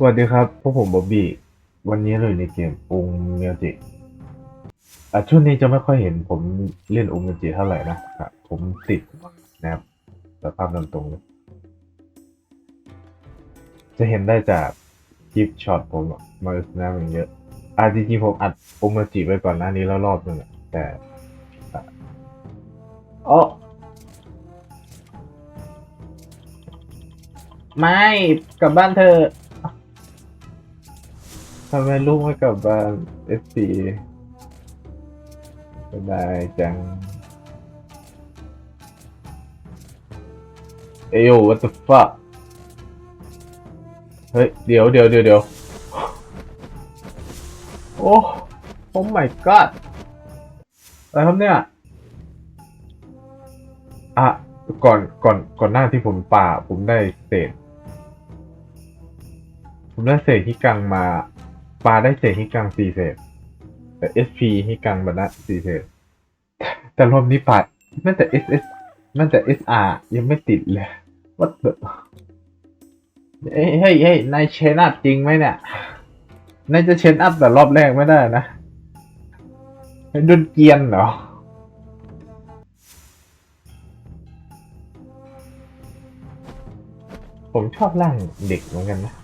สวัสดีครับ พวกผมบ๊อบบี้ วันนี้เราอยู่ในเกมองเมียจิอะช่วงนี้จะไม่ค่อยเห็นผมเล่นองเมียจิเท่าไหร่นะครับผมติดนะครับสภาพตรงๆเลยจะเห็นได้จากคลิปช็อตผมมาสนามันเยอะอะจริงๆผมอัดองเมียจิไว้ก่อนหน้านี้แล้วรอบนึงแต่อ๋อไม่ กลับบ้านเธอ ทำไมลูกไม่กลับบ้านเอฟซีสบายจัง เอ้ย what the fuck เฮ้ย เดี๋ยวเดี๋ยวเดี๋ยวเดี๋ยวโอ้โอ้ my god อะไรครับเนี่ย อะ ก่อน ก่อน ก่อนหน้าที่ผมป่า ผมได้เศษ ผมได้เศษที่กังมา ปลาได้เศษฮิกังสี่เศษ แต่ SP ฮิกังบันะสี่เศษ แต่รอบนี้ปาดแม้แต่ SS แม้แต่ SR ยังไม่ติดเลย What the เฮ้ยเฮ้ยเฮ้ยนายเชนอัพจริงไหมเนี่ยนายจะเชนอัพแต่รอบแรกไม่ได้นะดุนเกียนเหรอผมชอบร่างเด็กเหมือนกันนะ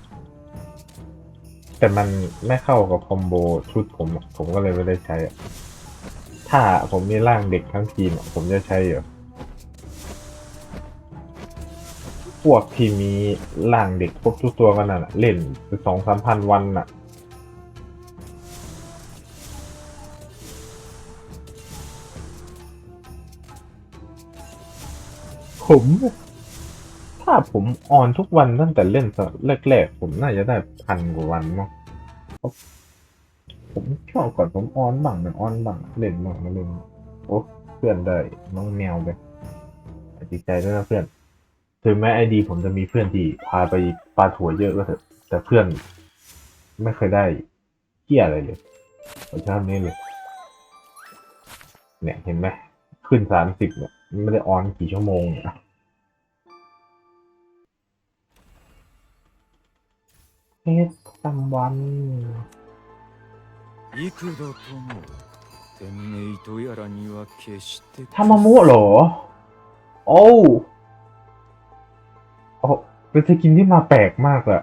แต่มันไม่เข้ากับคอมโบชุดผมผมก็เลยไม่ได้ใช้ถ้าผมมีร่างเด็กทั้งทีมผมจะใช้อยู่พวกที่มีร่างเด็กครบทุกตัวกันน่ะ เล่นสองสามพันวันน่ะผม ถ้าผมออนทุกวันตั้งแต่เล่นแรกๆผมน่าจะได้พันกว่าวันเพราะผมชอบก่อนผมออนบ้างไม่ออนบ้างเล่นบ้างไม่เล่นโอ้เพื่อนได้น้องแมวไปดีใจด้วยนะเพื่อนถึงแม้ไอดี ผมจะมีเพื่อนที่พาไปปลาถั่วเยอะก็เถอะแต่เพื่อนไม่เคยได้เที่ยอะไรเลยผมชอบนี้เลย เนี่ยเห็นไหมขึ้นสามสิบเนี่ยไม่ได้ออนกี่ชั่วโมงเนี่ย เฟสซัมวันทามามุเหรอ โอ้โอ้เป็นสกินที่มาแปลกมากอะ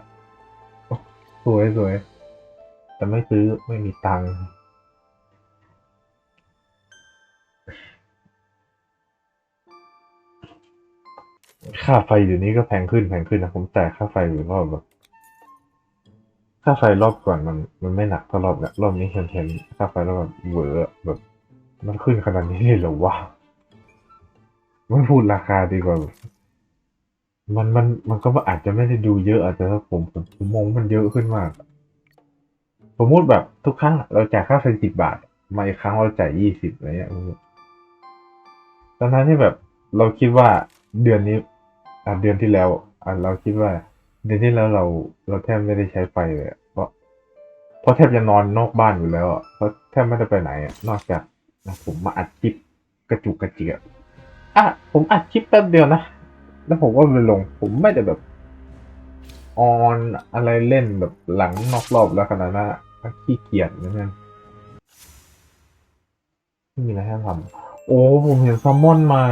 สวยสวย แต่ไม่ซื้อไม่มีตังค์ค่าไฟอยู่นี้ก็แพงขึ้นแพงขึ้นนะ ผมแต่ค่าไฟอยู่รอบแบบ ค่าไฟรอบก่อนมันมันไม่หนักเท่ารอบเนี้ยรอบนี้เห็นเห็นค่าไฟแล้วแบบเวอร์แบบ มันขึ้นขนาดนี้เลยเหรอวะไม่พูดราคาดีกว่า มันมันมันก็อาจจะไม่ได้ดูเยอะอาจจะผมผมผมมองมันเยอะขึ้นมาก สมมติแบบทุกครั้งเราจ่ายค่าไฟสิบบาท มาอีกครั้งเราจ่ายยี่สิบอะไรเงี้ยตอนนั้นที่แบบเราคิดว่าเดือนนี้อะเดือนที่แล้วอะเราคิดว่า เดือนที่แล้วเราเราแทบไม่ได้ใช้ไฟเลยอะเพราะเพราะแทบจะนอนนอกบ้านอยู่แล้วอะเพราะแทบไม่ได้ไปไหนอะนอกจากนะผมมาอัดคลิปกระจุกกระจิกอะอะผมอัดคลิปแป๊บเดียวนะแล้วผมก็ไปลง ผมไม่ได้แบบออนอะไรเล่นแบบหลังนอกรอบแล้วขนาดนั้นขี้เกียจนะเนี่ยไม่มีอะไรให้ทำโอ้ผมเห็นแซลมอนใหม่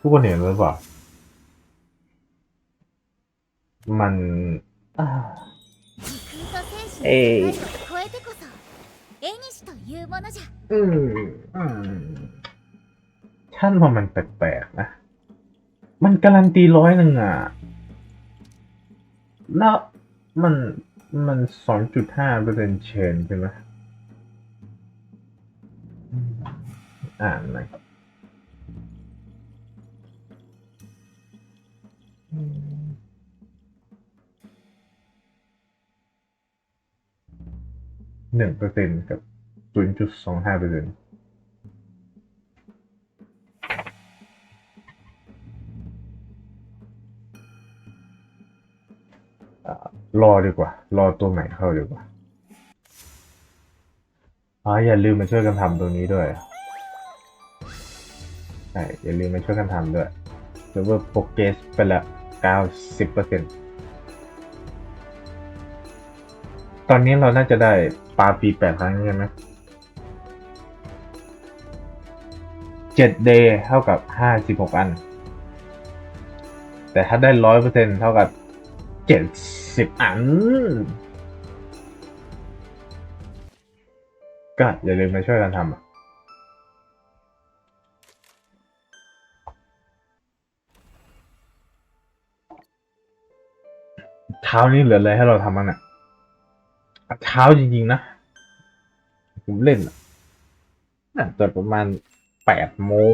ทุกคนเห็นหรือเปล่า มันเอ้ยอืมท่านว่ามันแปลกๆนะ มันการันตีร้อยหนึ่งอะแล้วมันมันสองจุดห้าเปอร์เซ็นเชนใช่ไหมอ่านไหม หนึ่งเปอร์เซ็นกับศูนย์จุดสองห้าเปอร์เซ็นต์รอดีกว่า รอตัวใหม่เข้าดีกว่าอ๋ออย่าลืมมาช่วยกันทำตรงนี้ด้วยใช่อย่าลืมมาช่วยกันทำด้วยเซิร์ฟเวอร์โปรเกสไปละเก้าสิบเปอร์เซ็นต์ ตอนนี้เราน่าจะได้ปลาปีแปดครั้งใช่ไหมเจ็ดเดย์เท่ากับห้าสิบหกอัน แต่ถ้าได้ร้อยเปอร์เซ็นเท่ากับเจ็ดสิบอัน ก็อย่าลืมมาช่วยกันทำอะเช้านี้เหลืออะไรให้เราทำมั้งเนี่ย เช้าจริงๆนะ ผมเล่นน่าจะประมาณแปดโมง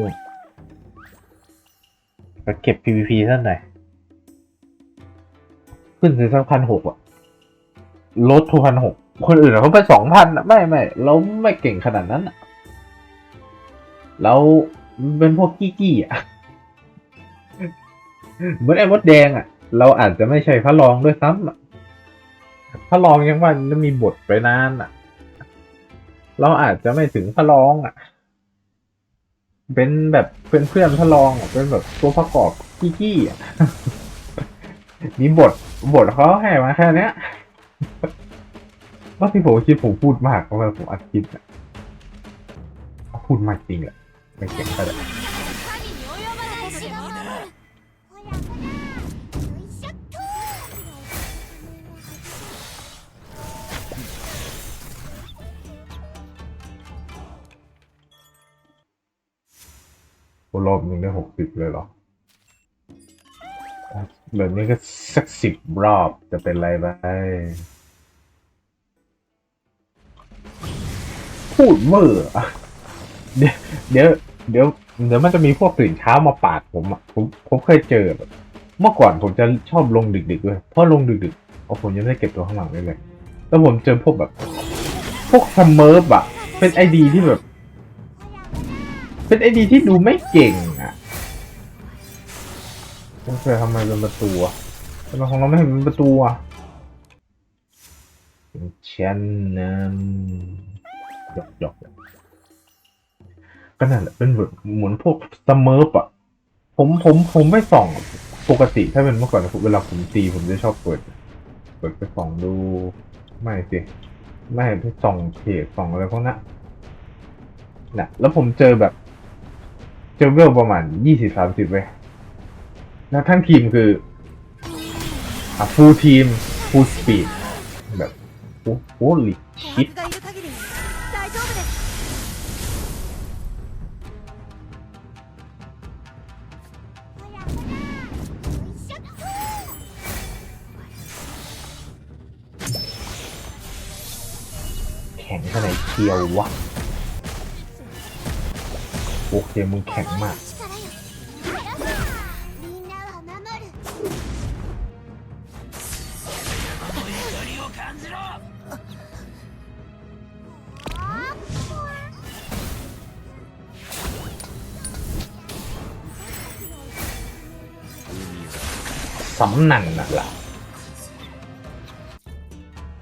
ไปเก็บ PVP ท่านไหนอย ขึ้นถึงสักพันหกอะลดทุพันหก คนอื่นเขาไปสองพันอะไม่ไม่ เราไม่เก่งขนาดนั้นอะเราเป็นพวกกี้กี้อะเหมือนไอ้มดแดงอะเราอาจจะไม่ใช่พระรองด้วยซ้ำอะ พระรองยังว่าจะมีบทไปนานอะเราอาจจะไม่ถึงพระรองอะเป็นแบบเป็นเพื่อนพระรองอะเป็นแบบตัวประกอบกี้กี้อะมีบทบทเขาให้มาแค่เนี้ยว่าที่ผมคิดผมพูดมากเพราะว่าผมอัดคลิปอะพูดมากจริงอะไม่เก่งก็ได้ รอบหนึ่งได้หกสิบเลยเหรอแบบนี้ก็สักสิบรอบจะเป็นไรไปพูดเมื่อเดี๋ยวเดี๋ยวเดี๋ยวเดี๋ยวมันจะมีพวกตื่นเช้ามาปาดผมอะผมผมเคยเจอแบบเมื่อก่อนผมจะชอบลงดึกๆด้วยเพราะลงดึกๆเอาผมยังไม่ได้เก็บตัวข้างหลังเลยเลยแล้วผมเจอพวกแบบ พวกซัมเมอร์ฟอะเป็นไอดีที่แบบ เป็นไอดีที่ดูไม่เก่งอะผมเคยทำไมเป็นประตูอะทำไมของเราไม่เห็นเป็นประตูอะเช่นนั้นหยอกหยอกก็นั่นแหละเป็นแบบเหมือนพวกซัมเมอร์ฟอะผมผมผมไม่ส่อง ปกติถ้าเป็นเมื่อก่อนเวลาผมตีผมจะชอบเปิด เปิดไปส่องดู ไม่สิ ไม่ไปส่องเพจส่องอะไรพวกนั้นนะแล้วผมเจอแบบ ซิร์เวอร์ประมาณยี่สิบสามสิบเว้ยแล้วทั้งทีมคืออะฟูลทีมฟูลสปีดแบบโอ้โหลิชิตแข็งขนาดเคียววะ โอเคมึงแข็งมากสำนั่งน่ะล่ะ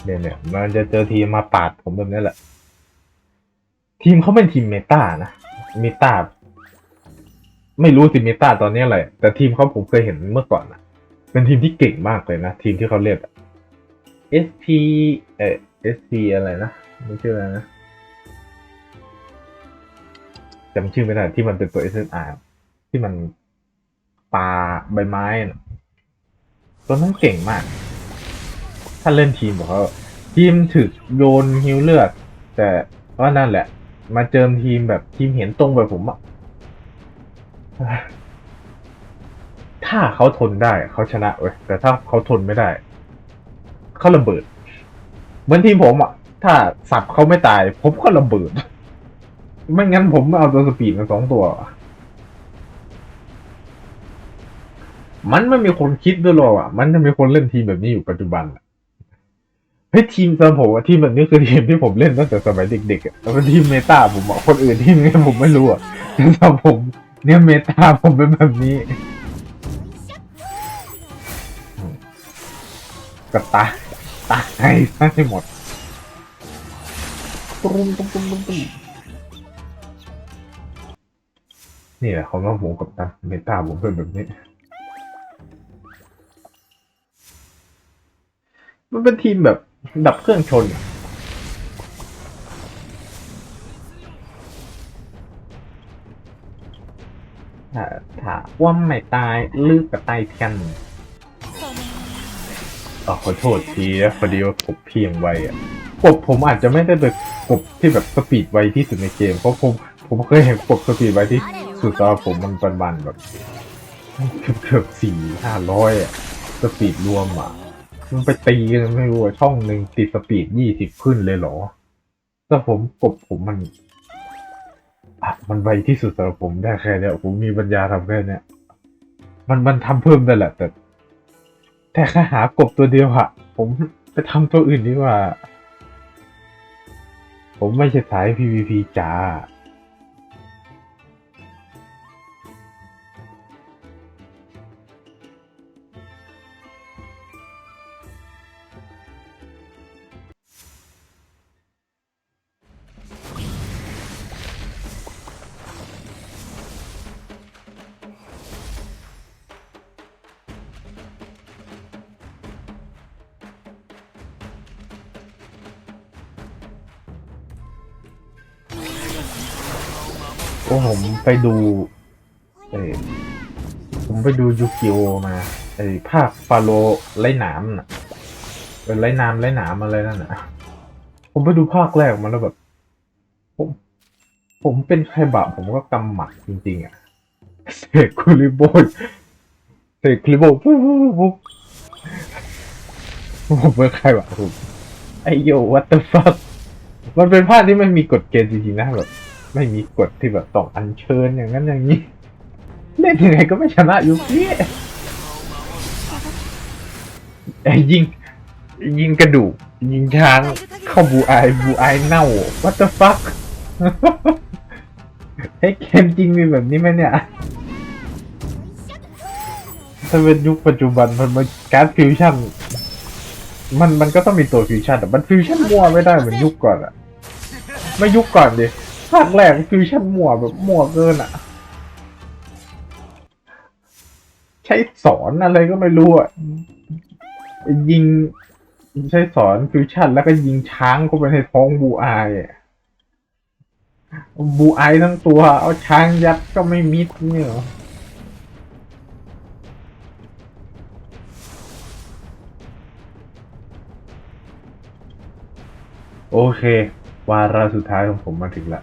เนี่ยเนี่ยมันจะเจอทีมมาปาดผมแบบนี้แหละ ทีมเขาเป็นทีมเมตานะ มิตาไม่รู้สิเมตาตอนนี้อะไร แต่ทีมเขาผมเคยเห็นเมื่อก่อนนะเป็นทีมที่เก่งมากเลยนะ ทีมที่เขาเรียกอะ SP เอ่อ SP อะไรนะมันชื่ออะไรนะจำชื่อไม่ได้ที่มันเป็นตัว SSR ที่มันปลาใบไม้น่ะตัวนั้นเก่งมาก ถ้าเล่นทีมของเขาทีมถึกโยนฮิวเลือด แต่ว่านั่นแหละ มาเจิมทีมแบบทีมเห็นตรงแบบผมอะถ้าเขาทนได้เขาชนะเว้ยแต่ถ้าเขาทนไม่ได้เขาระเบิด เหมือนทีมผมอะถ้าสับเขาไม่ตาย ผมก็ระเบิด ไม่งั้นผมเอาตัวสปีดมาสองตัว มันไม่มีคนคิดด้วยหรอกอะ มันจะมีคนเล่นทีมแบบนี้อยู่ปัจจุบันอะ เฮ้ยทีมสำผมอะทีมแบบนี้คือทีมที่ผมเล่นตั้งแต่สมัยเด็กๆแล้วเป็นทีมเมตาผมอะคนอื่นที่เนี่ยผมไม่รู้อะแต่สำหรับผมเนี่ยเมตาผมเป็นแบบนี้กับตาตาใครซะให้หมดตุ้มตุ้มตุ้มตุ้มนี่แหละของง้องผมกับตาเมตาผมเป็นแบบนี้ มันเป็นทีมแบบ ดับเครื่องชน ถ้าถ้าว่าไม่ตายลึกกับตายเทียนอ๋อขอโทษทีนะพอดีว่ากบเพียงไวอะกบผมอาจจะไม่ได้เป็นกบที่แบบสปีดไวที่สุดในเกม เพราะผมผมเคยเห็นกบสปีดไวที่สุดสำหรับผมมันประมาณแบบเกือบเกือบสี่ห้าร้อยอะสปีดรวมอะ มันไปตีกันไม่รู้อะช่องหนึ่งติดสปีดยี่สิบขึ้นเลยเหรอแต่ผมกบผมมันอะมันไวที่สุดสำหรับผมได้แค่เนี้ยผมมีปัญญาทำแค่เนี้ยมันมันทำเพิ่มได้แหละ แต่ แต่แค่หากบตัวเดียวอะผมไปทำตัวอื่นดีกว่า ผมไม่ใช่สาย PVP จ๋า โอ้ผมไปดูเออผมไปดูยูกิโอมาไอ้ภาคฟาโลไร้หนามน่ะเป็นไร้น้ำไร้หนามอะไรนั่นน่ะผมไปดูภาคแรกมาแล้วแบบ ผม ผมเป็นใครบะผมก็กำหมัดจริงๆอะเสกคูริโบนเสกคูริโบนปุ๊บปุ๊บปุ๊บผมเป็นใครบะผมไอโย what the fuck มันเป็นภาคที่ไม่มีกฎเกณฑ์จริงๆนะแบบ ไม่มีกฎที่แบบต้องอัญเชิญอย่างนั้นอย่างนี้ เล่นยังไงก็ไม่ชนะยูกี้ไอ้ยิงยิงกระดูกยิงช้างเข้าบูไอบูไอเน่า what the fuck ไอ้เกมจริงมีแบบนี้ไหมเนี่ยถ้าเป็นยุคปัจจุบันมันมันการฟิวชั่นมันมันก็ต้องมีตัวฟิวชั่นแต่มันฟิวชั่นมั่วไม่ได้เหมือนยุคก่อนอะไม่ยุคก่อนดิ ภาคแรกฟิวชั่นมั่วแบบมั่วเกินอะ ใช้สอนอะไรก็ไม่รู้อะ ยิง ใช้สอนฟิวชั่นแล้วก็ยิงช้างเข้าไปในท้องบูอายอะบูอายทั้งตัว เอาช้างยัดก็ไม่มิดเนี่ยหรอโอเค วาระสุดท้ายของผมมาถึงละ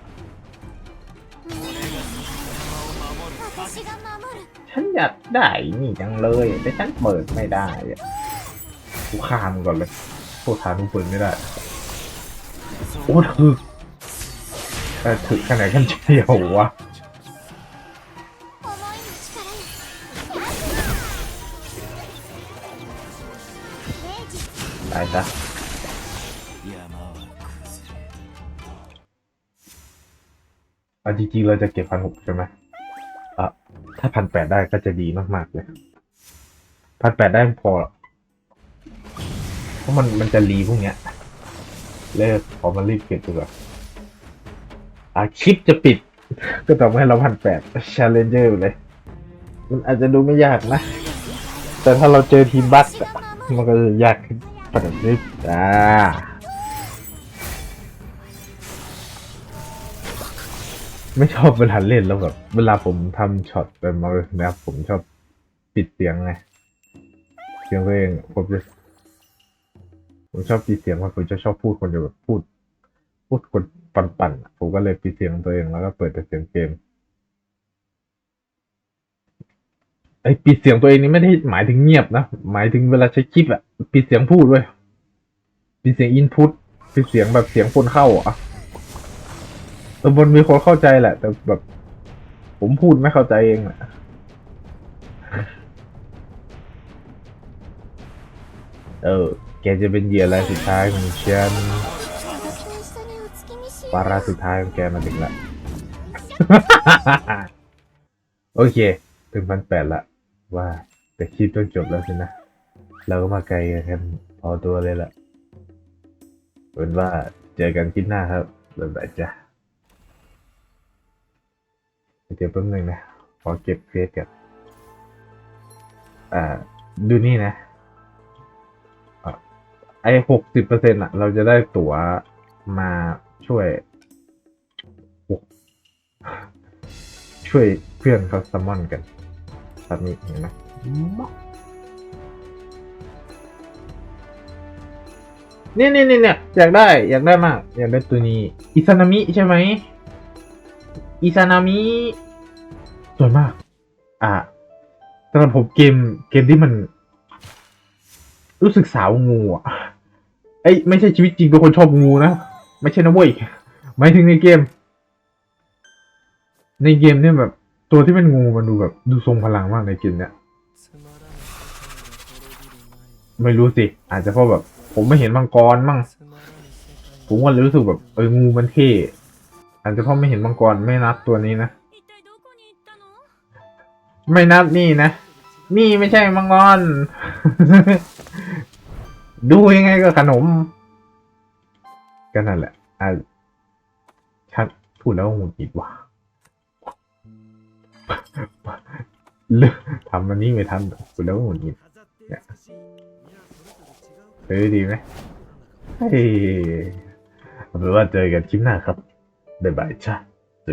ฉันอยากได้นี่จังเลยแต่ฉันเปิดไม่ได้อะกูฆ่ามึงก่อนเลยโทษทานกูเปิดไม่ได้ โอ้ถึกเอถึกขนาดกันเชียววะตายซะเอะจริงๆเราจะเก็บพันหกใช่ไหม ถ้าพันแปดได้ก็จะดีมากๆเลยพันแปดได้พอ เพราะมันมันจะรีพวกเนี้ย เลิกขอมารีบเก็บดีกว่าอะคลิปจะปิด ก็ต้องให้เราพันแปด challenger เลย มันอาจจะดูไม่ยากนะ แต่ถ้าเราเจอทีมบัสมันก็จะยากขึ้นประดับนี้อ่า ไม่ชอบเวลาเล่นแล้วแบบ เวลาผมทำช็อตเป็นมาเลยนะครับผมชอบปิดเสียงไงเสียงตัวเองผมจะผมชอบปิดเสียงเพราะผมจะชอบพูดคนเดียวแบบพูด พูดคนปั่นๆผมก็เลยปิดเสียงตัวเองแล้วก็เปิดแต่เสียงเกมไอ้ปิดเสียงตัวเองนี่ไม่ได้หมายถึงเงียบนะหมายถึงเวลาใช้คลิปอะปิดเสียงพูดด้วยปิดเสียงอินพุตปิดเสียงแบบเสียงคนเข้าอะ มันมีคนเข้าใจแหละ แต่แบบ ผมพูดไม่เข้าใจเองแหละเออ แกจะเป็นเหยื่อะไรสุดท้ายของฉันวาราสุดท้ายของแกมาถึงละ โอเค ถึงพันแปดละ ว่า แต่คลิปต้องจบแล้วสินะ เราก็มาไกลกันพอตัวเลยละเป็นว่าเจอกันคลิปหน้าครับบ๊ายบายจ้ะ เดี๋ยวแป๊บนึงนะ ขอเก็บเฟซกันอ่า ดูนี่นะอะไอ้หกสิบเปอร์เซ็นต์อะ เราจะได้ตั๋วมาช่วยช่วยเพื่อนเขาซัมมอนกันแบบนี้เห็นไหมนี่ยเนี่ยเนี่ยเนี่ยอยากได้ อยากได้มาก อยากได้ตัวนี้ อิซานามิใช่ไหม อิซานามิสวยมาก อะสำหรับผมเกมเกมที่มัน รู้สึกสาวงูอะเอ้ยไม่ใช่ชีวิตจริงเป็นคนชอบงูนะ ไม่ใช่นะเว้ยหมายถึงในเกม ในเกมเนี่ยแบบ ตัวที่เป็นงูมันดูแบบดูทรงพลังมากในเกมเนี่ยไม่รู้สิ อาจจะเพราะแบบ ผมไม่เห็นมังกรมั่งผมก็เลยรู้สึกแบบเอองูมันเท่ อาจจะพ่อไม่เห็นมังกรไม่นับตัวนี้นะ ไม่นับนี่นะ นี่ไม่ใช่มังกร ดูยังไงก็ขนม ก็นั่นแหละอะชัดพูดแล้วหงุดหงิดว่ะเลือกทำมันนี่ไม่ทันพูดแล้วหงุดหงิดเนี่ยเฮ้ยดีไหมเฮ้ยหรือว่าเจอกันคลิปหน้าครับ บ๊ายบายจ้าเ